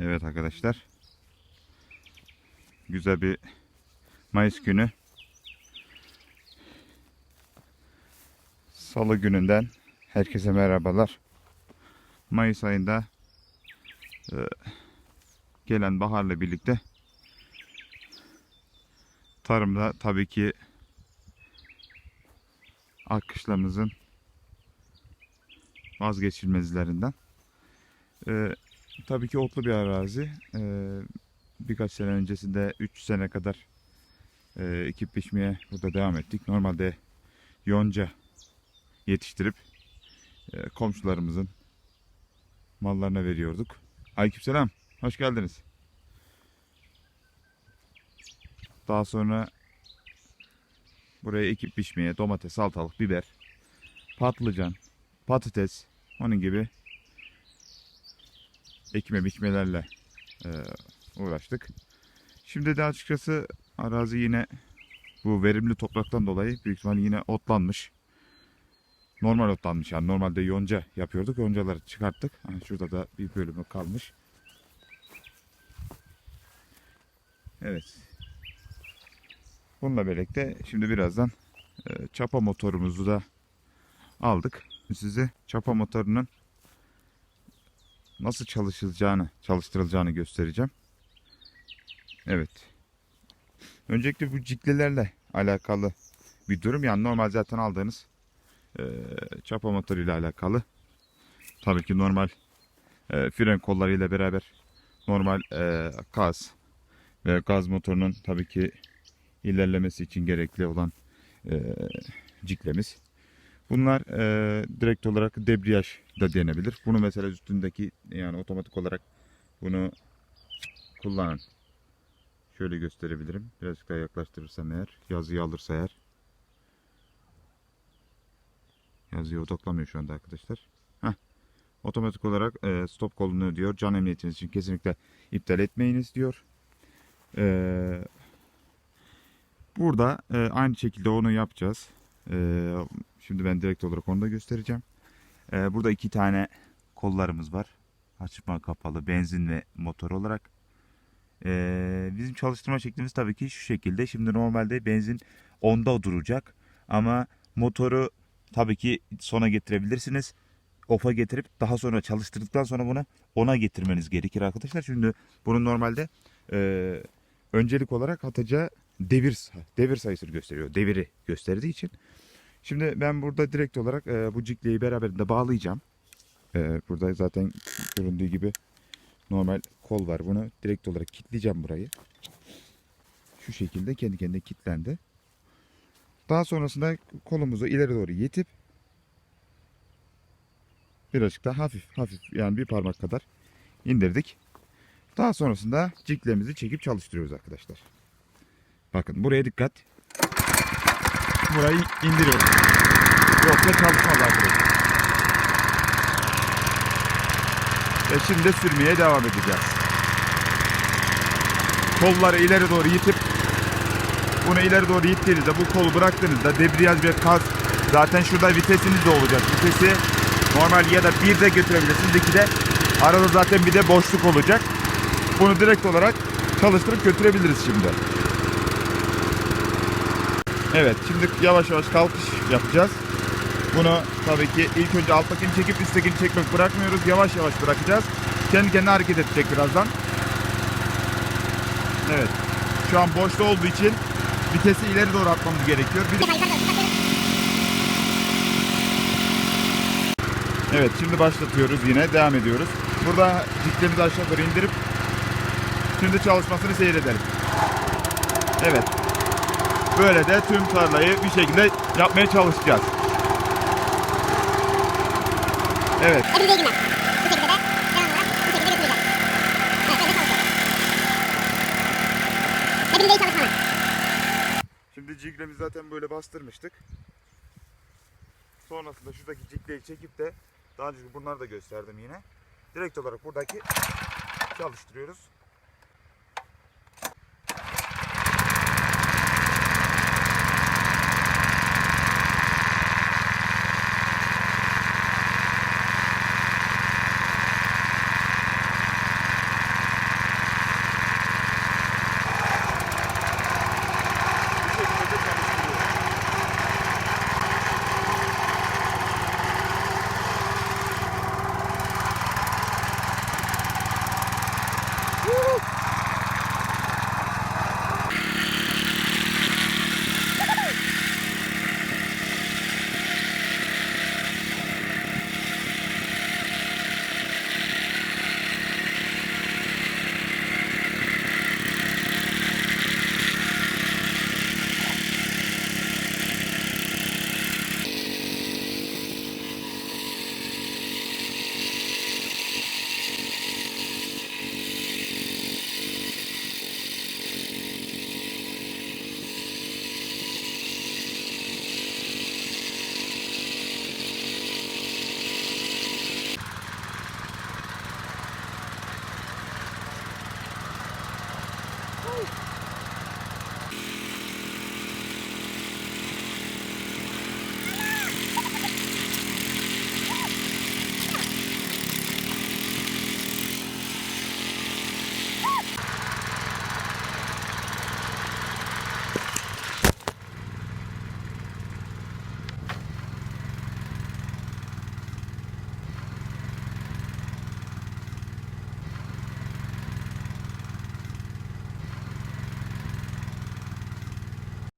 Evet arkadaşlar. Güzel bir Mayıs günü. Salı gününden herkese merhabalar. Mayıs ayında e, gelen baharla birlikte tarımda tabii ki akışlamızın vazgeçilmezlerinden. E, tabii ki otlu bir arazi. E, birkaç sene öncesinde 3 sene kadar e, ekip biçmeye burada devam ettik. Normalde yonca yetiştirip e, komşularımızın mallarına veriyorduk. Aleykümselam. Hoş geldiniz. Daha sonra buraya ekip biçmeye domates, salatalık, biber, patlıcan, patates, onun gibi ekme biçmelerle e, uğraştık. Şimdi de açıkçası arazi yine bu verimli topraktan dolayı büyük ihtimalle yine otlanmış. Normal otlanmış yani normalde yonca yapıyorduk. Yoncaları çıkarttık. Hani şurada da bir bölümü kalmış. Evet. Bununla birlikte şimdi birazdan e, çapa motorumuzu da aldık. Size çapa motorunun nasıl çalışılacağını, çalıştırılacağını göstereceğim. Evet. Öncelikle bu ciklelerle alakalı bir durum. Yani normal zaten aldığınız e, çapa motoru ile alakalı. Tabii ki normal e, fren kolları ile beraber normal e, gaz ve gaz motorunun tabii ki ilerlemesi için gerekli olan e, ciklemiz. Bunlar e, direkt olarak debriyaj da denebilir. Bunu mesela üstündeki yani otomatik olarak bunu kullanan şöyle gösterebilirim. Birazcık daha yaklaştırırsam eğer yazıyı alırsa eğer yazıyı odaklamıyor şu anda arkadaşlar. Heh. Otomatik olarak e, stop kolunu diyor. Can emniyetiniz için kesinlikle iptal etmeyiniz diyor. E, burada e, aynı şekilde onu yapacağız. E, şimdi ben direkt olarak onu da göstereceğim. E, burada iki tane kollarımız var. Açma kapalı benzin ve motor olarak. E, bizim çalıştırma şeklimiz tabii ki şu şekilde. Şimdi normalde benzin onda duracak. Ama motoru tabii ki sona getirebilirsiniz. Off'a getirip daha sonra çalıştırdıktan sonra bunu ona getirmeniz gerekir arkadaşlar. Şimdi bunu normalde e, öncelik olarak atacağı devir devir sayısını gösteriyor. Deviri gösterdiği için. Şimdi ben burada direkt olarak e, bu cikleyi beraberinde bağlayacağım. E, burada zaten göründüğü gibi normal kol var. Bunu direkt olarak kilitleyeceğim burayı. Şu şekilde kendi kendine kilitlendi. Daha sonrasında kolumuzu ileri doğru yetip birazcık daha hafif hafif yani bir parmak kadar indirdik. Daha sonrasında ciklemizi çekip çalıştırıyoruz arkadaşlar. Bakın buraya dikkat. Burayı indiriyoruz. Yoksa çalışmaz arkadaşlar. Ve şimdi sürmeye devam edeceğiz. Kolları ileri doğru yitip bunu ileri doğru ittiğinizde bu kolu bıraktığınızda debriyaj ve gaz zaten şurada vitesiniz de olacak. Vitesi normal ya da bir de götürebilirsiniz. iki de arada zaten bir de boşluk olacak. Bunu direkt olarak çalıştırıp götürebiliriz şimdi. Evet şimdi yavaş yavaş kalkış yapacağız. Bunu tabii ki ilk önce alttakini çekip üsttekini çekmek bırakmıyoruz. Yavaş yavaş bırakacağız. Kendi kendine hareket edecek birazdan. Evet. Şu an boşta olduğu için vitesi ileri doğru atmamız gerekiyor. Bir... Evet şimdi başlatıyoruz yine devam ediyoruz. Burada ciklemizi aşağı doğru indirip şimdi çalışmasını seyredelim. Evet. Böyle de tüm tarlayı bir şekilde yapmaya çalışacağız. Evet. Şimdi ciglemizi zaten böyle bastırmıştık. Sonrasında şuradaki cikleyi çekip de daha önce bunları da gösterdim yine. Direkt olarak buradaki çalıştırıyoruz.